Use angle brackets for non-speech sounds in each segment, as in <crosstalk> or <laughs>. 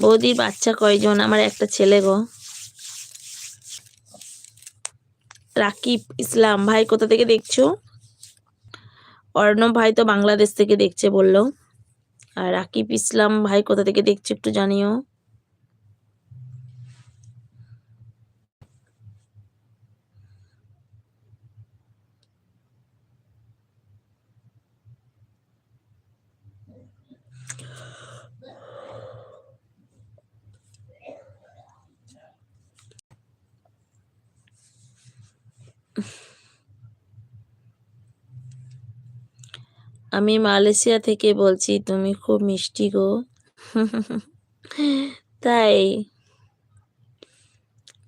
বৌদির বাচ্চা কয়জন? আমার একটা ছেলে গো। রাকিব ইসলাম, ভাই কোথা থেকে দেখছ? অর্ণব ভাই তো বাংলাদেশ থেকে দেখছে বলল। আর রাকিব ইসলাম, ভাই কোথা থেকে দেখছ একটু জানিও। আমি মালয়েশিয়া থেকে বলছি তুমি খুব মিষ্টি গো। তাই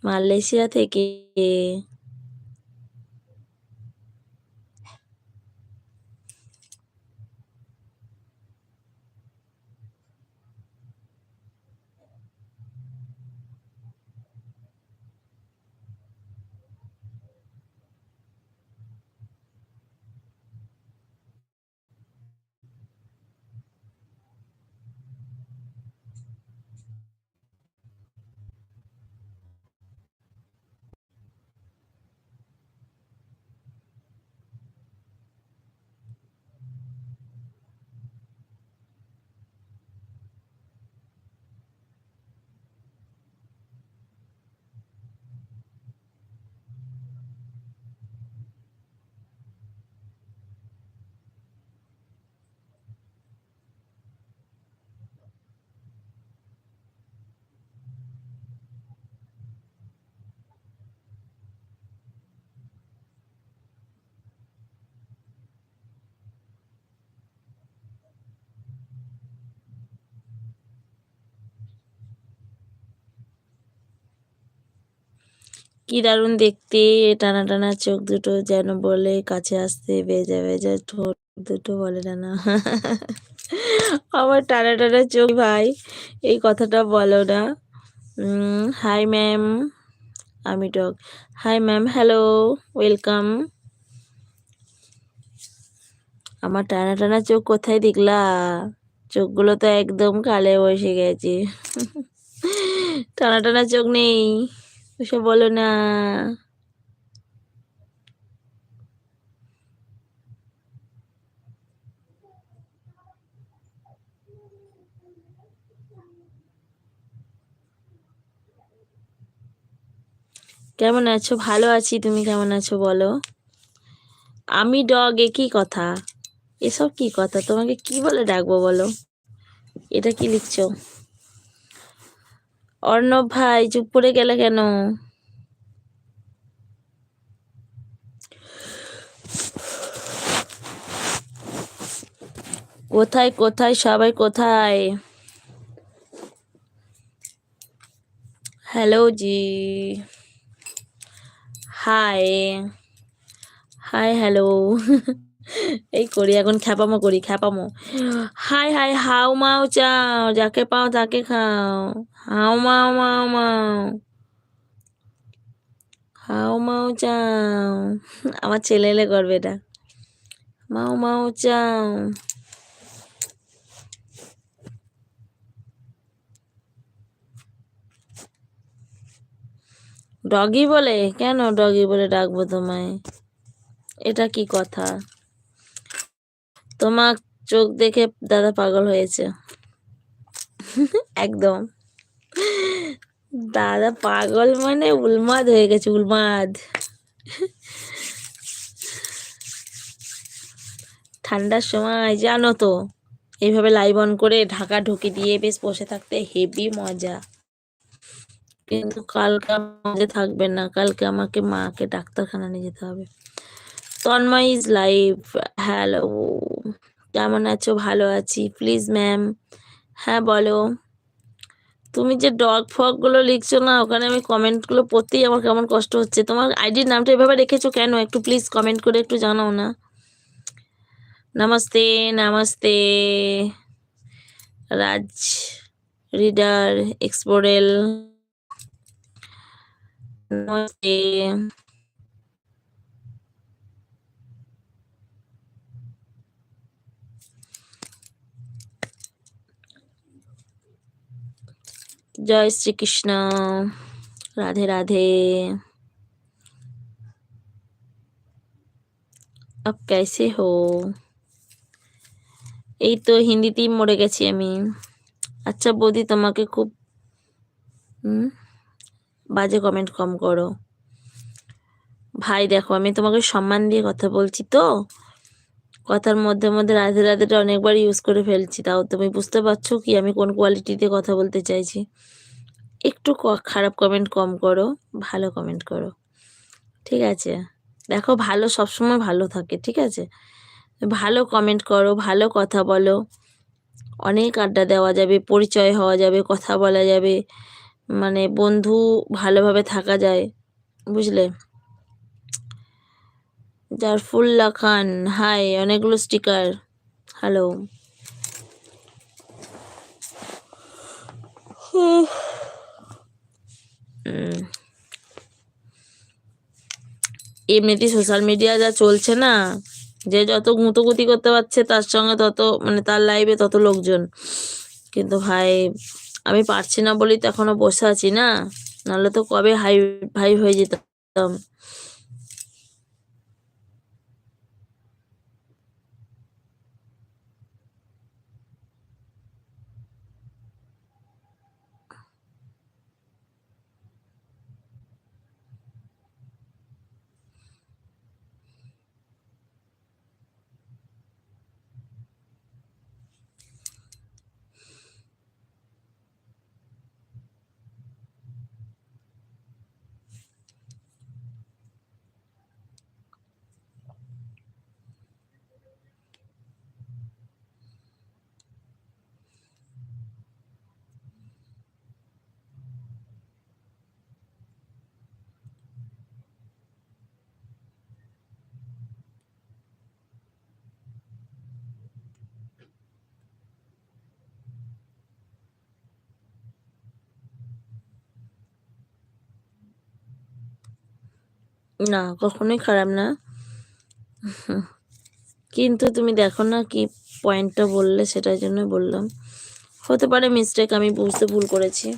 মালয়েশিয়া থেকে কি দারুণ দেখতে। টানা টানা চোখ দুটো যেন বলে, কাছে আসতে বেজা বেজা ঠোঁট দুটো বলে টানা আমার টানা টানা চোখ, ভাই, এই কথাটা বলো না। হাই ম্যাম আমি talk hi ma'am hello welcome আমার টানা টানা চোখ কোথায় দেখলা? চোখগুলো তো একদম কালে বসে গেছে। টানা টানা চোখ নেই। ওসব বলো, না। কেমন আছো? ভালো আছি। তুমি কেমন আছো বলো? আমি ডগ, এ কি কথা? এসব কি কথা? তোমাকে কি বলে ডাকবো বলো? এটা কি লিখছো? অর্ণব ভাই, চুপ করে গেলে কেন? কোথায় কোথায়, সবাই কোথায়? Hello ji hi hi hello এই করি, এখন খ্যাপামো করি, খ্যাপামো। হাই হাই, হাও, মাও, চাও, যাকে পাও তাকে খাও। হাও, মাও মাও মাও। হাও, মাও, চাও। আমার ছেলে এলে করবে এটা। মাও মাও, চাও। ডগি বলে? কেন ডগি বলে ডাকবো তোমায়? এটা কি কথা? তোমার চোখ দেখে দাদা পাগল হয়েছে। একদম। দাদা পাগল মানে উলমাদ হয়ে গেছে, উলমাদ। ঠান্ডার সময় জানো তো, এইভাবে লাইভ অন করে ঢাকা ঢুকি দিয়ে বেশ বসে থাকতে হেভি মজা। কিন্তু কালকে মজা থাকবে না, কালকে আমাকে মাকে ডাক্তারখানা নিয়ে যেতে হবে। Tanmoy is live. হ্যালো, কেমন আছো? ভালো আছি। প্লিজ, ম্যাম হ্যাঁ বলো। তুমি যে ডগ ফগগুলো লিখছো না, ওখানে আমি কমেন্টগুলো পড়তেই আমার কেমন কষ্ট হচ্ছে। তোমার আইডির নামটা এভাবে রেখেছো কেন? একটু প্লিজ কমেন্ট করে একটু জানাও না। নমস্তে namaste. Raj reader, explorer. Namaste. জয় শ্রীকৃষ্ণ। রাধে রাধে। আপ কেসে হো? এই তো হিন্দিতেই মরে গেছি আমি। আচ্ছা বৌদি, তোমাকে খুব বাজে কমেন্ট কম করো। ভাই দেখো, আমি তোমাকে সম্মান দিয়ে কথা বলছি তো। কথার মধ্যে মধ্যে রাধে রাধেটা অনেকবার ইউজ করে ফেলছি। তাও তুমি বুঝতে পারছ কি আমি কোন কোয়ালিটিতে কথা বলতে চাইছি? একটু খারাপ কমেন্ট কম করো, ভালো কমেন্ট করো। ঠিক আছে? দেখো ভালো সবসময় ভালো থাকে, ঠিক আছে? ভালো কমেন্ট করো, ভালো কথা বলো। অনেক আড্ডা দেওয়া যাবে, পরিচয় হওয়া যাবে, কথা বলা যাবে। মানে বন্ধু ভালোভাবে থাকা যায়, বুঝলে? জারফুল্লা খান, হাই, অনেকগুলো স্টিকার। হ্যালো। এমনিতেই সোশ্যাল মিডিয়া যা চলছে না, যে যত গুঁতোগুতি করতে পারছে, তার সঙ্গে তত মানে তার লাইভে তত লোকজন। কিন্তু ভাই, আমি পারছি না বলেই তো এখনও বসে আছি না, নাহলে তো কবে হাই ভাই হয়ে যেতাম। না, কখনোই খারাপ না। কিন্তু তুমি দেখো না কি পয়েন্টটা বললে, সেটার জন্য বললাম হতে পারে মিস্টেক আমি বুঝতে ভুল করেছি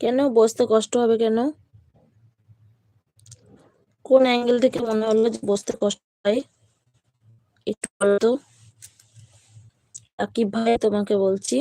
কেন? বসতে কষ্ট হবে কেন? কোন অ্যাঙ্গেল থেকে মনে হলো যে বসতে কষ্ট হয়? একটু বলতো আকিব ভাই তোমাকে বলছি।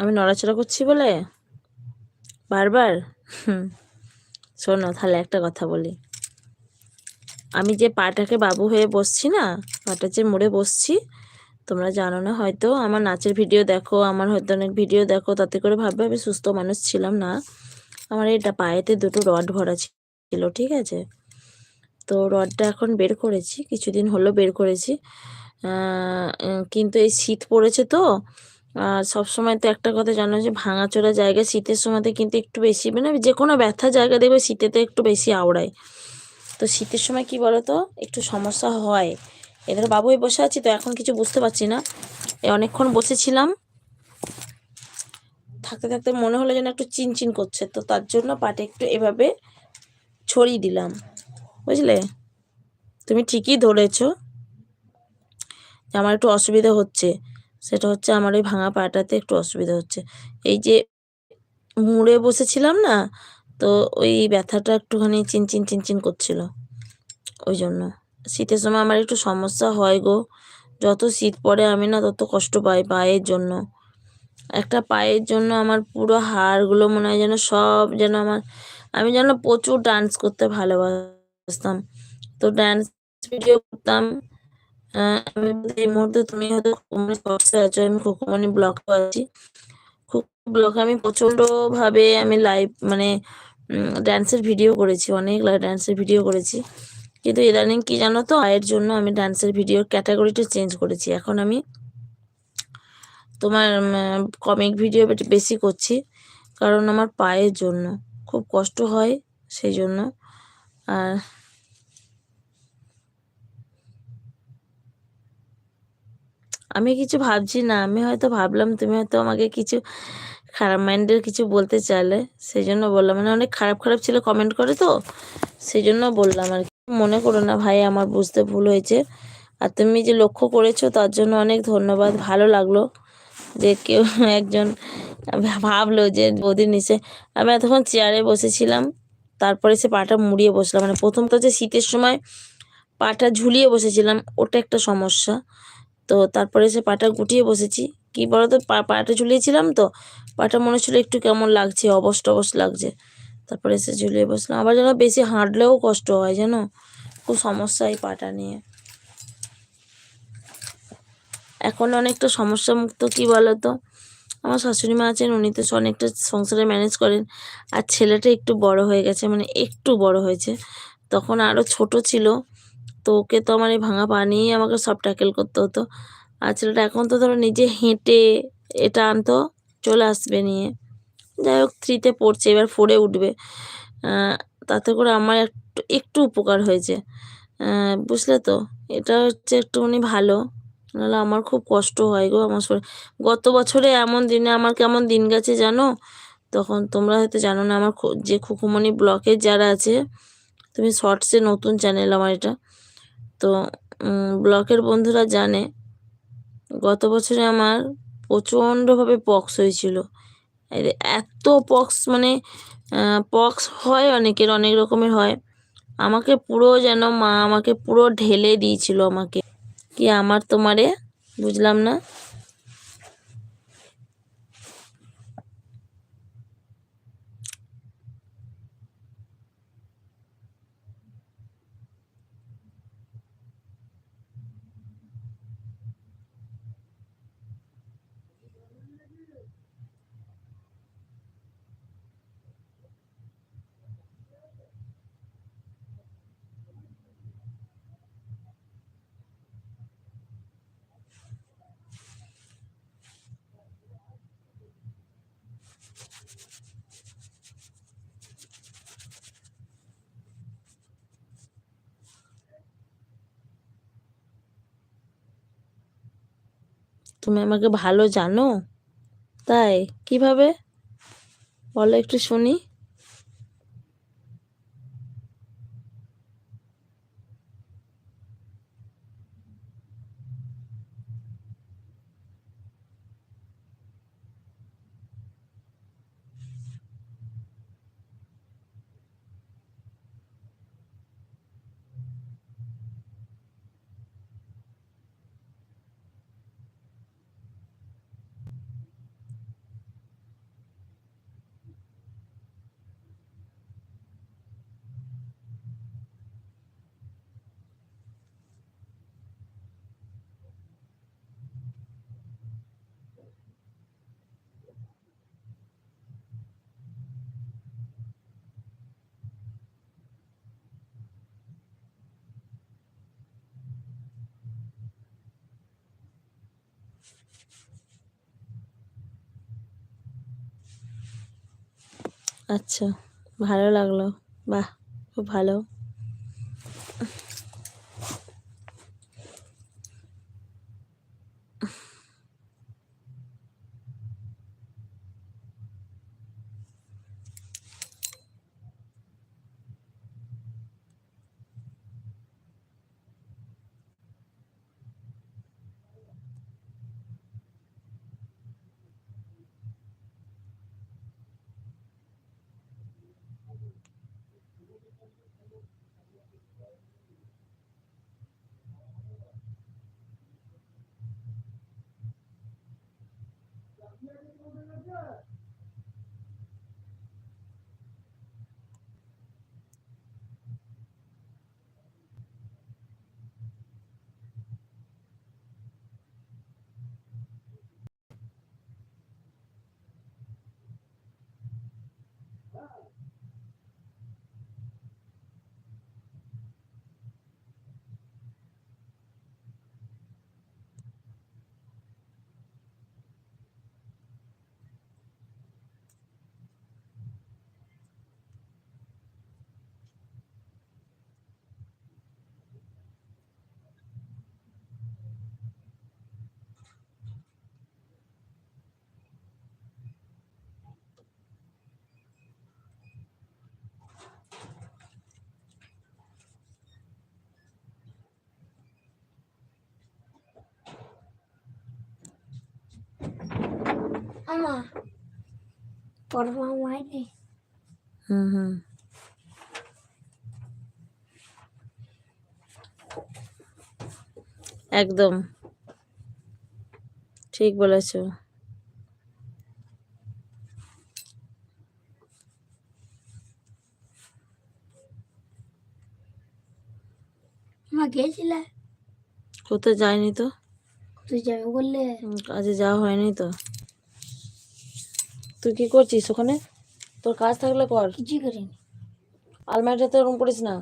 আমি নড়াচড়া করছি বলে? বারবার? শোনো তাহলে একটা কথা বলি। আমি যে পাটাকে বাবু হয়ে বসছি না, পাটা যে মোড়ে বসছি, তোমরা জানো না, হয়তো আমার নাচের ভিডিও দেখো, আমার হয়তো অনেক ভিডিও দেখো, তাতে করে ভাববে আমি সুস্থ মানুষ ছিলাম না। আমার এটা পায়েতে দুটো রড ভরা ছিল, ঠিক আছে? তো রডটা এখন বের করেছি, কিছুদিন হলো বের করেছি। কিন্তু এই শীত পড়েছে তো সবসময় তো একটা কথা জানো যে ভাঙাচোরা জায়গা শীতের সময়তে কিন্তু একটু বেশি মানে যে কোনো ব্যথা জায়গা দেখবে শীতেতে একটু বেশি আওড়ায়। তো শীতের সময় কি বলো তো একটু সমস্যা হয়। এদের বাবুই বসে আছি তো এখন কিছু বুঝতে পারছি না। অনেকক্ষণ বসেছিলাম। থাকতে থাকতে মনে হলো যেন একটু চিনচিন করছে, তো তার জন্য পাটে একটু এভাবে ছড়িয়ে দিলাম। বুঝলে? তুমি ঠিকই ধরেছ আমার একটু অসুবিধা হচ্ছে। সেটা হচ্ছে আমার ওই ভাঙা পাটাতে একটু অসুবিধা হচ্ছে। এই যে মুড়ে বসেছিলাম না, তো ওই ব্যথাটা একটুখানি চিনচিন চিনচিন করছিল। ওই জন্য। শীতের সময় আমার একটু সমস্যা হয় গো। যত শীত পড়ে আমি না তত কষ্ট পাই পায়ের জন্য। একটা পায়ের জন্য আমার পুরো হাড়গুলো মনে হয় যেন সব যেন আমার, আমি যেন প্রচুর ডান্স করতে ভালোবাসতাম। তো ডান্স ভিডিও করতাম। এই মুহূর্তে তুমি হয়তো খোকমনি আছো, আমি খোকমনি ব্লগে আছি। খুব ব্লগ আমি প্রচণ্ডভাবে আমি লাইভ মানে ড্যান্সের ভিডিও করেছি, অনেক ড্যান্সের ভিডিও করেছি। কিন্তু ইদানিং কি জানো তো, আয়ের জন্য আমি ডান্সের ভিডিওর ক্যাটাগরিটা চেঞ্জ করেছি। এখন আমি তোমার কমিক ভিডিও বেশি করছি, কারণ আমার পায়ের জন্য খুব কষ্ট হয়, সেই জন্য। আর আমি কিছু ভাবছি না। আমি হয়তো ভাবলাম তুমি হয়তো আমাকে কিছু খারাপ মাইন্ডের কিছু বলতে চাইলে। সেই জন্য বললাম মানে অনেক খারাপ খারাপ ছিল কমেন্ট করে তো। সেই জন্য বললাম আর কি। মনে করো না ভাই, আমার বুঝতে ভুল হয়েছে। আর তুমি যে লক্ষ্য করেছ, তার জন্য অনেক ধন্যবাদ। ভালো লাগল যে কেউ <laughs> একজন ভাবলো যে বৌদির নিচে। আমি এতক্ষণ চেয়ারে বসেছিলাম। তারপরে সে পাটা মুড়িয়ে বসলাম। মানে প্রথম তো যে শীতের সময় পাটা ঝুলিয়ে বসেছিলাম, ওটা একটা সমস্যা। তো তারপরে সে পাটা গুটিয়ে বসেছি। কি বলতো পাটা ঝুলিয়েছিলাম তো, পাটা মনে হচ্ছিল একটু কেমন লাগছে, অবশ টবশ লাগছে। তারপরে সে ঝুলিয়ে বসলাম। আবার যেন বেশি হাঁটলেও কষ্ট হয় যেন, খুব সমস্যা এই পাটা নিয়ে। এখন অনেকটা সমস্যা মুক্ত কি বলতো? আমার শাশুড়ি মা আছেন, উনি তো অনেকটা সংসারে ম্যানেজ করেন। আর ছেলেটা একটু বড় হয়ে গেছে মানে একটু বড় হয়েছে। তখন আরও ছোট ছিল তো ওকে তো আমার এই ভাঙা পানি আমাকে সব ট্যাকেল করতে হতো। আর ছেলেটা এখন তো ধরো নিজে হেঁটে এটা আনতো, চলে আসবে নিয়ে। যাই হোক থ্রিতে পড়ছে, এবার ফোরে উঠবে। তাতে করে আমার একটু একটু উপকার হয়েছে। বুঝলে তো? এটা হচ্ছে একটুখানি ভালো। নাহলে আমার খুব কষ্ট হয় গো আমার শরীর। গত বছরে এমন দিনে আমার কেমন দিন গেছে জানো? তখন তোমরা হয়তো জানো না, আমার যে খুকুমণি ব্লকে যারা আছে, তুমি শর্টসে নতুন চ্যানেল আমার এটা তো ব্লকের বন্ধুরা জানে, গত বছরে আমার প্রচণ্ডভাবে পক্স হয়েছিল। এত পক্স মানে পক্স হয় অনেকের, অনেক রকমের হয়। আমাকে পুরো যেন মা আমাকে পুরো ঢেলে দিয়েছিল আমাকে। কি আমার তোমারে? বুঝলাম না। তুমি আমাকে ভালো জানো? তাই কীভাবে? বলো একটু শুনি। আচ্ছা ভালো লাগল। বাহ খুব ভালো। আমা পড়বা হয়নি হুম হুম একদম ঠিক বলেছ মা গেছিলে কোথাও যায়নি তো? তুই যাবে বললে? কাজে যাওয়া হয়নি তো? তুই কি করছিস ওখানে? তোর কাজ থাকলে কর। কিছুই করিনি। আলমারিটাতে ওরকম করিস না?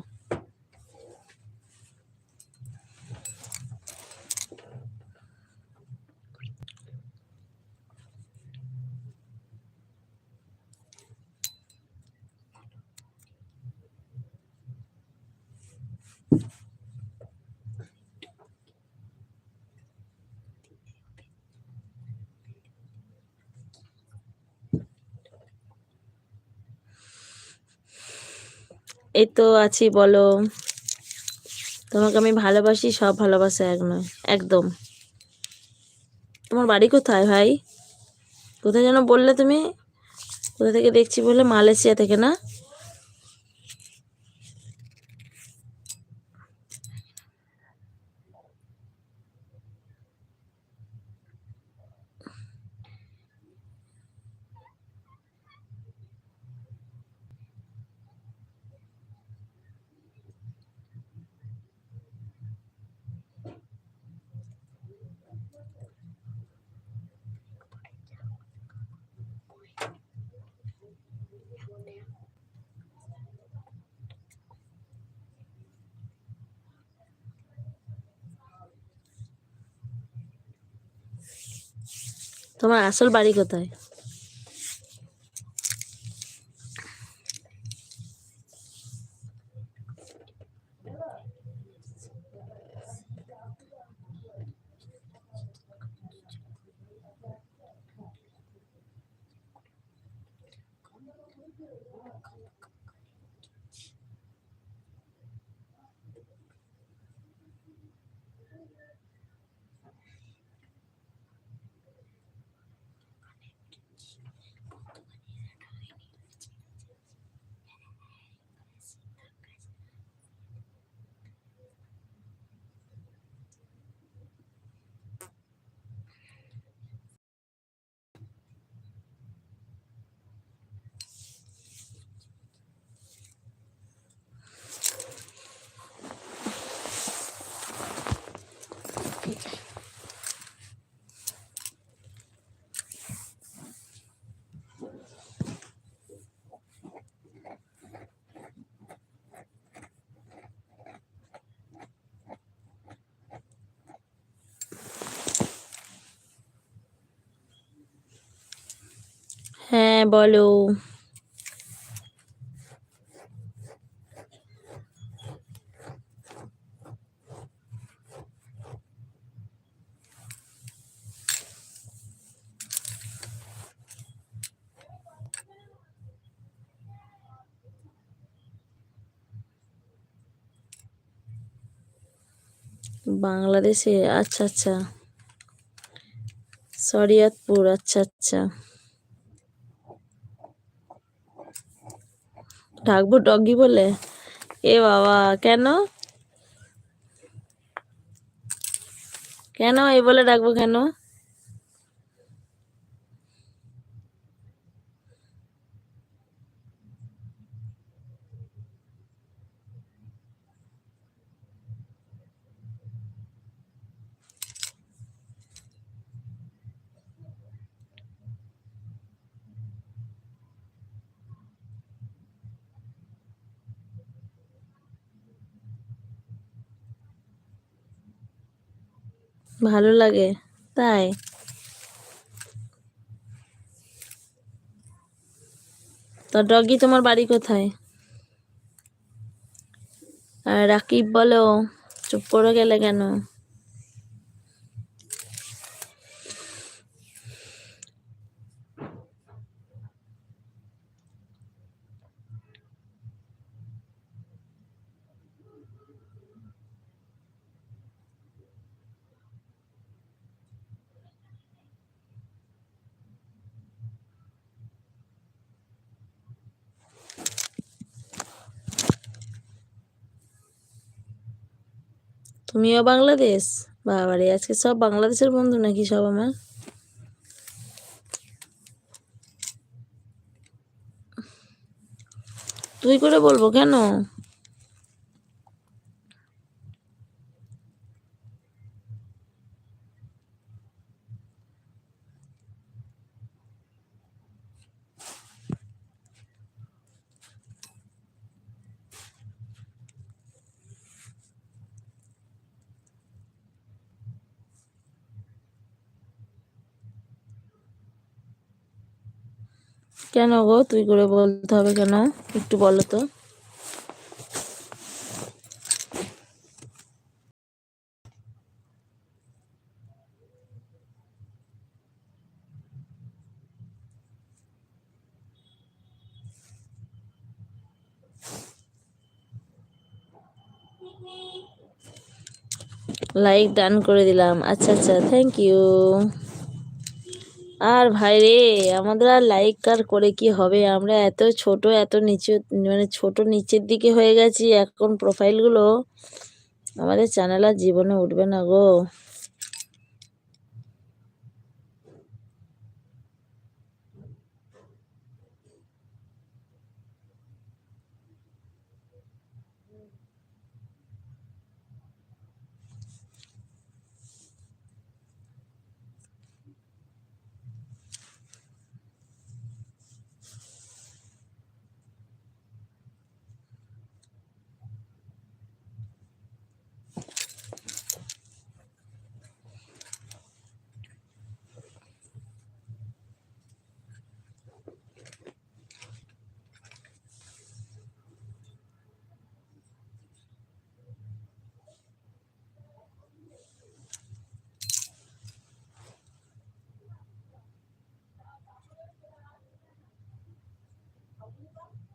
এই তো আছি, বলো। তোমাকে আমি ভালোবাসি, সব ভালোবাসা এক নয়, একদম। তোমার বাড়ি কোথায় ভাই? কোথায় যেন বললে তুমি? কোথা থেকে দেখছি বলে মালয়েশিয়া থেকে, না? তোমার আসল বাড়ি কোথায়? Bolu, Bangladesh Le disi a caca, sorry at. ডাকবো ডগি বলে? এ বাবা কেন? কেন এই বলে ডাকবো কেন? ভালো লাগে, তাই? তো ডগি, তোমার বাড়ি কোথায়? আর রাকিব বলো, চুপ করে গেলে কেন? তুমিও বাংলাদেশ? বাবারে আজকে সব বাংলাদেশের বন্ধু নাকি সব আমার? তুই করে বলব কেন? কেন গো? তুই করে বলতে হবে কেন? একটু বলো তো। লাইক ডান করে দিলাম। আচ্ছা আচ্ছা থ্যাংক ইউ আর ভাই রে, আমাদের আর লাইক আর করে কি হবে? আমরা এত ছোট, এত নিচে মানে ছোট নিচের দিকে হয়ে গেছি এখন প্রোফাইলগুলো আমাদের চ্যানেল আর জীবনে উঠবে না গো। open them.